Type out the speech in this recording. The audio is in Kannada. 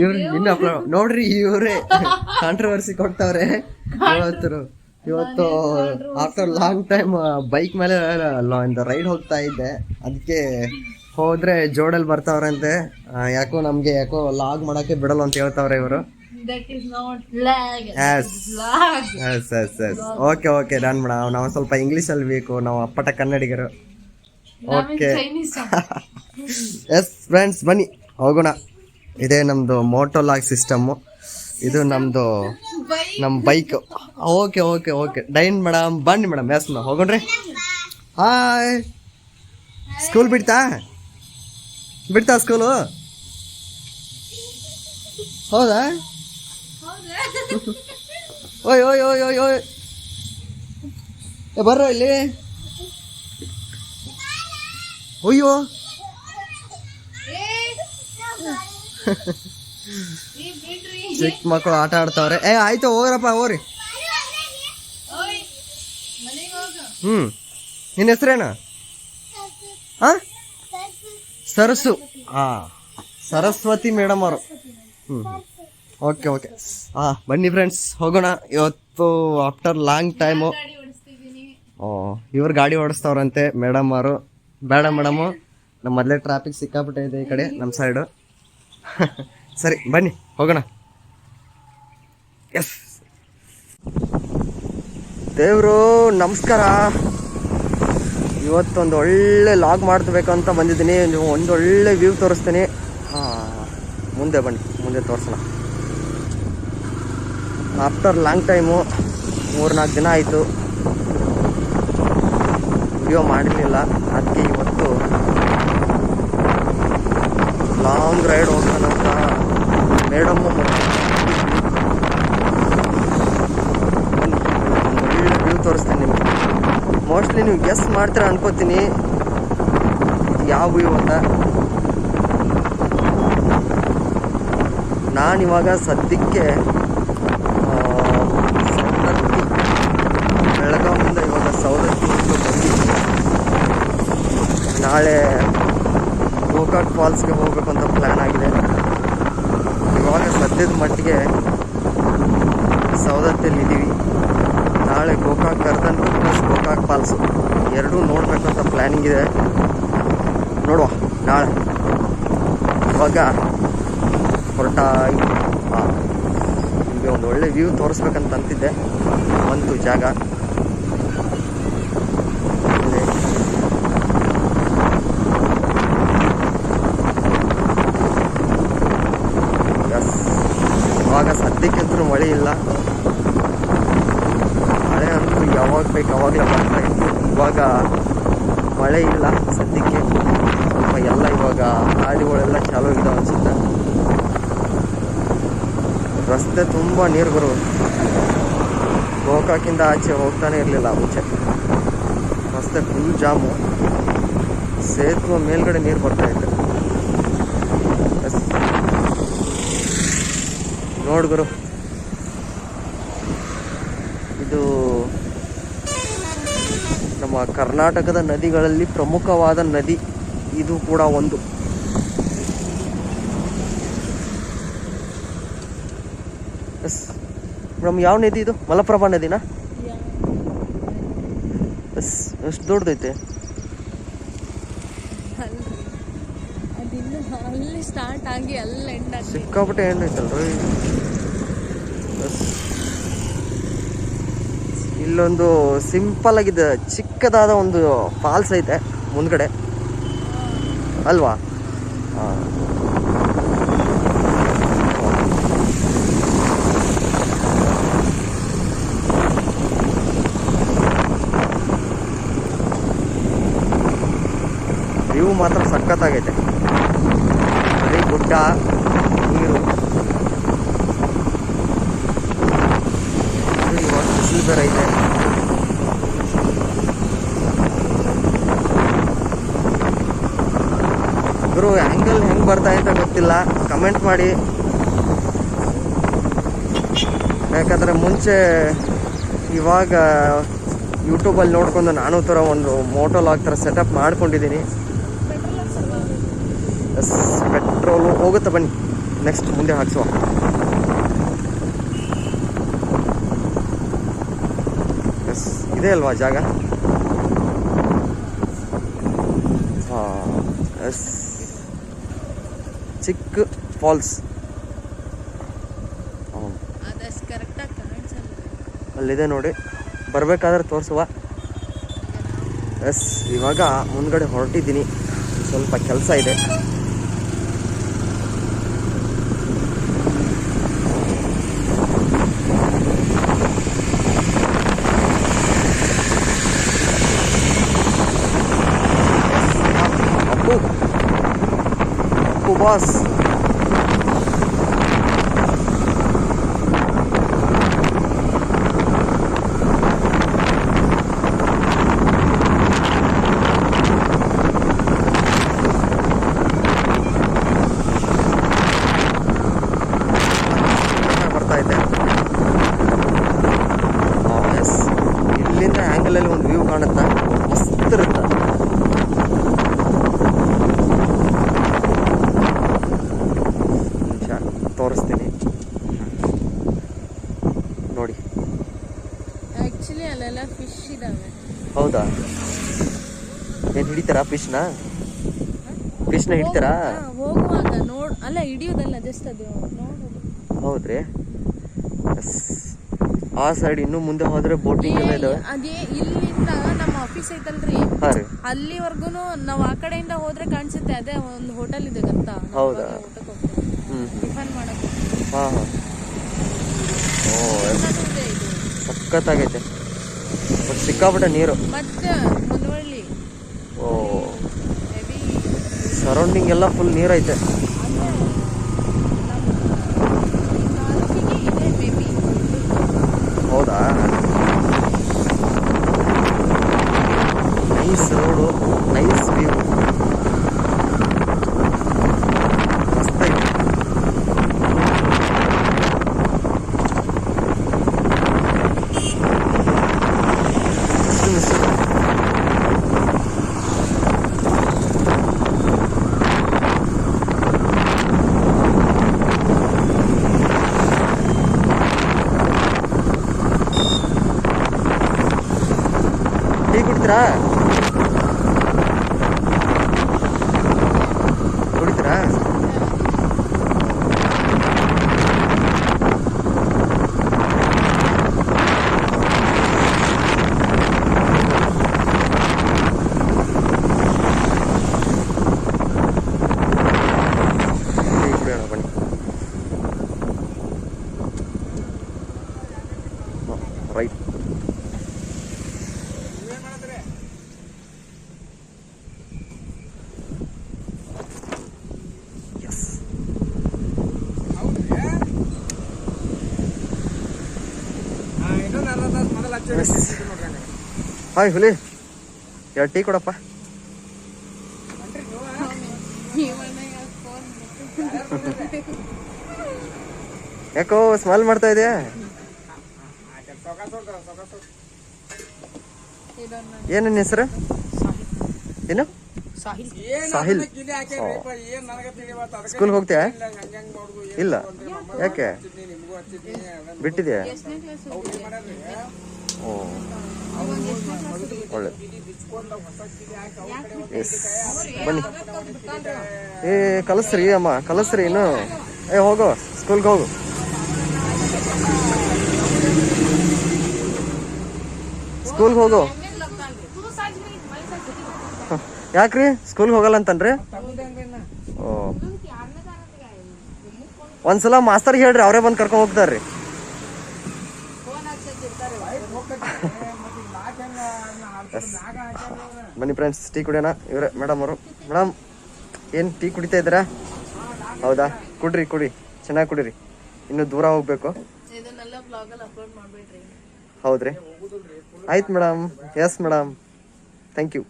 ಇವ್ರು ಅಪ್ಲೋಡ್ ನೋಡ್ರಿ ಇವ್ರೆ ಕಾಂಟ್ರವರ್ಸಿ ಕೊಡ್ತಾವ್ರೆ ಇವತ್ತು ಇವತ್ತು ಆಫ್ಟರ್ ಲಾಂಗ್ ಟೈಮ್ ಬೈಕ್ ಮೇಲೆ ರೈಡ್ ಹೋಗ್ತಾ ಇದ್ದೆ. ಅದಕ್ಕೆ ಹೋದ್ರೆ ಜೋಡಲ್ಲಿ ಬರ್ತಾವ್ರಂತೆ. ಯಾಕೋ ನಮ್ಗೆ ಯಾಕೋ ಲಾಗ್ ಮಾಡಕ್ಕೆ ಬಿಡಲ್ಲ ಅಂತ ಹೇಳ್ತಾವ್ರೆ ಇವರು. ಓಕೆ ಓಕೆ ಡನ್ ಮಾಡ ನಾವು ಸ್ವಲ್ಪ ಇಂಗ್ಲೀಷಲ್ಲಿ ಬೇಕು. ನಾವು ಅಪ್ಪಟ ಕನ್ನಡಿಗರು. ಓಕೆ ಎಸ್ ಫ್ರೆಂಡ್ಸ್ ಬನ್ನಿ. ಹೋಗೋಣ. ಇದೇ ನಮ್ಮದು ಮೋಟೋ ಲಾಗ್ ಸಿಸ್ಟಮ್ಮು ಇದು ನಮ್ಮದು ನಮ್ಮ ಬೈಕ್ ಓಕೆ ಓಕೆ ಓಕೆ ಡೈನ್ ಮೇಡಮ್ ಬನ್ನಿ ಮೇಡಮ್ ಎಸ್ ಮೇಡಮ್ ಹೋಗೋಣ್ರಿ. ಹಾಯ್ ಸ್ಕೂಲ್ ಬಿಡ್ತಾ? ಬಿಡ್ತಾ ಸ್ಕೂಲು ಹೌದಾ? ಓಯ್ ಓಯ್ ಓಯ್ ಓಯ್ ಓಯ್. ಬರ್ರೋ ಇಲ್ಲಿ. ಅಯ್ಯೋ. ಚಿಕ್ಕ ಮಕ್ಕಳು ಆಟ ಆಡ್ತಾವ್ರೆ. ಏ, ಆಯ್ತು, ಹೋಗ್ರಪ್ಪ, ಹೋಗ್ರಿ. ಹ್ಮ್. ನಿನ್ನ ಹೆಸ್ರೇನು? ಹಾಂ ಸರಸು. ಹಾ ಸರಸ್ವತಿ ಮೇಡಮ್ ಅವರು. ಹ್ಮ್. Okay okay. ಹಾ ಬನ್ನಿ ಫ್ರೆಂಡ್ಸ್ ಹೋಗೋಣ. ಇವತ್ತು ಆಫ್ಟರ್ ಲಾಂಗ್ ಟೈಮು ಓ, ಇವ್ರು ಗಾಡಿ ಓಡಿಸ್ತವ್ರಂತೆ ಮೇಡಮ್ ಅವರು. ಬೇಡ ಮೇಡಮು ನಮ್ಮ ಮೊದಲೇ ಟ್ರಾಫಿಕ್ ಸಿಕ್ಕಾಪಟ್ಟೆ ಈ ಕಡೆ ನಮ್ಮ ಸೈಡು ಸರಿ, ಬನ್ನಿ, ಹೋಗೋಣ. ಎಸ್ ದೇವರು, ನಮಸ್ಕಾರ. ಇವತ್ತೊಂದು ಒಳ್ಳೆ ಲಾಗ್ ಮಾಡ್ಬೇಕಂತ ಬಂದಿದ್ದೀನಿ. ಒಂದು ಒಳ್ಳೆ ವ್ಯೂ ತೋರಿಸ್ತೀನಿ. ಮುಂದೆ ಬನ್ನಿ, ಮುಂದೆ ತೋರಿಸೋಣ. ಆಫ್ಟರ್ ಲಾಂಗ್ ಟೈಮು ಮೂರ್ನಾಲ್ಕು ದಿನ ಆಯಿತು. ವಿಡಿಯೋ ಮಾಡಿರಲಿಲ್ಲ. ಅದಕ್ಕೆ ಇವತ್ತು ಲಾಂಗ್ ರೈಡ್ ಅಂತ ಮೇಡಮ್ಮು ತೋರಿಸ್ತೀನಿ ನಿಮಗೆ. ಮೋಸ್ಟ್ಲಿ ನೀವು ಗೆಸ್ ಮಾಡ್ತೀರ ಅನ್ಕೋತೀನಿ. ಯಾವ ವ್ಯೂ ಅಂತ. ನಾನಿವಾಗ ಸದ್ಯಕ್ಕೆ ಆ, ಸವದತ್ತಿ ಬೆಳಗಾವಿಯಿಂದ ಇವಾಗ ಸವದತ್ತಿ ಬಂದಿದ್ದೀನಿ. ನಾಳೆ ಗೋಕಾಕ್ ಫಾಲ್ಸ್ಗೆ ಹೋಗ್ಬೇಕು ಅಂತ ಪ್ಲ್ಯಾನ್ ಆಗಿದೆ. ಇವಾಗ ಸದ್ಯದ ಮಟ್ಟಿಗೆ ಸವದತ್ತಿಯಲ್ಲಿ ಇದ್ದೀವಿ ನಾಳೆ ಗೋಕಾಕ್ ಕರ್ದನ್ ಪ್ಲಸ್ ಗೋಕಾಕ್ ಫಾಲ್ಸು ಎರಡೂ ನೋಡಬೇಕಂತ ಪ್ಲ್ಯಾನಿಂಗ್ ಇದೆ. ನೋಡುವ, ನಾಳೆ. ಇವಾಗ ಹೊರಟಾಗಿ ಹಾಂ ನಿಮಗೆ ಒಂದು ಒಳ್ಳೆ ವ್ಯೂ ತೋರಿಸ್ಬೇಕಂತ ಅಂತಿದ್ದೆ. ಒಂದು ಜಾಗ ಇದೆ. ಎಸ್ ಇವಾಗ ಸದ್ಯಕ್ಕಂತೂ ಮಳೆ ಇಲ್ಲ. ಮಳೆ ಅಂತೂ ಯಾವಾಗ ಬೇಕು ಯಾವಾಗಲೇ ಬರ್ತಾ ಇತ್ತು. ಇವಾಗ ಮಳೆ ಇಲ್ಲ ಸದ್ಯಕ್ಕೆ. ಸ್ವಲ್ಪ ಎಲ್ಲ ಇವಾಗ ಗಾಡಿಗಳೆಲ್ಲ ಚಾಲು ಇದಾವೆ ಅನ್ಸುತ್ತೆ. ರಸ್ತೆ ತುಂಬ ನೀರು ಬರೋದು. ಗೋಕಾಕಿಂದ ಆಚೆ ಹೋಗ್ತಾನೆ ಇರಲಿಲ್ಲ ಮುಂಚೆ. ರಸ್ತೆ ಫುಲ್ ಜಾಮು. ಸೇತುವೆ ಮೇಲ್ಗಡೆ ನೀರು ಬರ್ತಾ ಇದೆ ನೋಡ್ ಗುರು. ಇದು ನಮ್ಮ ಕರ್ನಾಟಕದ ನದಿಗಳಲ್ಲಿ ಪ್ರಮುಖವಾದ ನದಿ. ಇದು ಕೂಡ ಒಂದು. ಎಸ್. ಮೇಡಮ್, ಯಾವ ನದಿ ಇದು? ಮಲಪ್ರಭಾ ನದಿನಾ? ಎಸ್. ಎಷ್ಟು ದೊಡ್ಡದೈತೆ? ಅದಿನ್ನು ಅಲ್ಲಿ ಸ್ಟಾರ್ಟ್ ಆಗಿ ಅಲ್ಲಿ ಎಂಡ್ ಆಗಿ. ಸಿಕ್ಕಾಪಟ್ಟೆ ಎಂಡ್ ಐತಲ್ರಿ ಇಲ್ಲೊಂದು ಸಿಂಪಲ್ ಆಗಿದೆ ಚಿಕ್ಕದಾದ ಒಂದು ಫಾಲ್ಸ್ ಐತೆ ಮುಂದ್ಗಡೆ. ಅಲ್ವಾ. ವ್ಯೂ ಮಾತ್ರ ಸಖತ್ತಾಗೈತೆ. ಗುಡ್ಡ, ನೀರು. ಇದು ಬಿಸಿಲು ಬೇರೆ ಆ್ಯಂಗಲ್ ಹೆಂಗೆ ಬರ್ತಾ ಅಂತ ಗೊತ್ತಿಲ್ಲ. ಕಮೆಂಟ್ ಮಾಡಿ. ಯಾಕಂದರೆ ಮುಂಚೆ ಇವಾಗ ಯೂಟ್ಯೂಬಲ್ಲಿ ನೋಡ್ಕೊಂಡು ನಾನು ಥರ ಒಂದು ಮೋಟೋ ಲಾಗ್ ಥರ ಸೆಟಪ್ ಮಾಡ್ಕೊಂಡಿದ್ದೀನಿ. ಎಸ್ ಪೆಟ್ರೋಲು ಹೋಗುತ್ತೆ ಬನ್ನಿ. ನೆಕ್ಸ್ಟ್ ಮುಂದೆ ಹಾಕ್ಸುವ. ಎಸ್ ಇದೆ ಅಲ್ವಾ ಜಾಗ? ಹಾಂ ಎಸ್ ಚಿಕ್ಕ ಫಾಲ್ಸ್. ಅಲ್ಲಿದೆ ನೋಡಿ. ಬರಬೇಕಾದ್ರೆ ತೋರಿಸುವ. ಎಸ್ ಇವಾಗ ಮುಂದ್ಗಡೆ ಹೊರಟಿದ್ದೀನಿ. ಸ್ವಲ್ಪ ಕೆಲಸ ಇದೆ. boss. ಅಲ್ಲೆಲ್ಲ ಫಿಶ್ ಇದಾವೆ. ಹೌದಾ? ಏನು ಹಿಡಿತಾರಾ ಫಿಶ್ನ ಫಿಶ್ನ ಹಿಡಿತಾರಾ? ಹೋಗುವಾಗ ನೋಡ್ ಅಲ್ಲ ಹಿಡಿಯೋದಲ್ಲ ಜಸ್ಟ್ ಅದು ನೋಡೋದು. ಹೌದ್ರಿ? ಆ ಸೈಡ್ ಇನ್ನು ಮುಂದೆ ಹೋದ್ರೆ ಬೋಟಿಂಗ್ ಎಲ್ಲ ಇದಾವೆ? ಅದೇ ಇಲ್ಲಿಂದ ನಮ್ಮ ಆಫೀಸ್ ಐತಲ್ರಿ. ಅಲ್ಲಿವರೆಗೂ ನಾವು ಆ ಕಡೆಯಿಂದ ಹೋದ್ರೆ ಕಾಣಿಸುತ್ತೆ ಅದೇ ಒಂದು ಹೋಟೆಲ್ ಇದೆ ಅಂತ ಹೌದಾ? ಟಿಫನ್ ಮಾಡಕ್ಕೆ ಹಾಂ ಹಾಂ. ಓ ಸಖತ್ತಾಗೈತೆ. ಬಟ್ ಸಿಕ್ಕಾಪಟ್ಟೆ ನೀರು. ಮತ್ತೆ ಮುನವಳ್ಳಿ ಓ. ಹೆವಿ ಸರೌಂಡಿಂಗ್ ಎಲ್ಲ ಫುಲ್ ನೀರೈತೆ ಇದೆ ಮೇ ಬಿ ಹೌದಾ ನೈಸ್ ರೋಡು ನೈಸ್ ವ್ಯೂ ಮಸ್ತೈತೆ ಎಷ್ಟು ಮಿಸ್ ಟೀ ಕುಡಿತೀರಾ ಕುಡಿತೀರಾ ಟೀ ಕುಡಿಯೋಣ ಬನ್ನಿ ರೈಟ್ ಎಸ್ ಹಾಯ್ ಹುಲಿ. ಎರಡು ಟೀ ಕೊಡಪ್ಪ. ಯಾಕೋ ಸ್ಮಾಲ್ ಮಾಡ್ತಾ ಇದೆಯಾ? ಏನು ನಿನ್ನ ಹೆಸರು? ಏನು? ಸಾಹಿಲ್. ಸ್ಕೂಲ್ ಹೋಗ್ತೀಯಾ? ಇಲ್ಲ. ಯಾಕೆ? ಬಿಟ್ಟಿದ್ಯಾ? ಒಳ್ಳೆ. ಬನ್ನಿ. ಏ, ಕಲಸ್ರಿ ಅಮ್ಮ, ಕಲಿಸ್ರಿ ಇನ್ನು. ಏ, ಹೋಗು, ಸ್ಕೂಲ್ಗೆ ಹೋಗು. ಸ್ಕೂಲ್ಗೆ ಹೋಗು. ಯಾಕ್ರಿ? ಸ್ಕೂಲ್ಗೆ ಹೋಗಲ್ಲ ಅಂತನ್ರಿ? ಓ. ಒಂದ್ಸಲ ಮಾಸ್ತರ್ ಹೇಳ್ರಿ, ಅವರೇ ಬಂದು ಕರ್ಕೊಂಡು ಹೋಗ್ತಾರ್ರಿ. ಎಸ್. ಬನ್ನಿ ಫ್ರೆಂಡ್ಸ್ ಟೀ ಕುಡಿಯೋಣ. ಇವ್ರೆ ಮೇಡಮ್ ಅವರು. ಮೇಡಮ್ ಏನು ಟೀ ಕುಡಿತಾ ಇದ್ದೀರಾ? ಹೌದಾ? ಕುಡ್ರಿ ಕುಡಿ. ಚೆನ್ನಾಗಿ ಕುಡಿರಿ. ಇನ್ನು ದೂರ ಹೋಗ್ಬೇಕು. ಹೌದ್ರಿ? ಆಯ್ತು madam yes madam thank you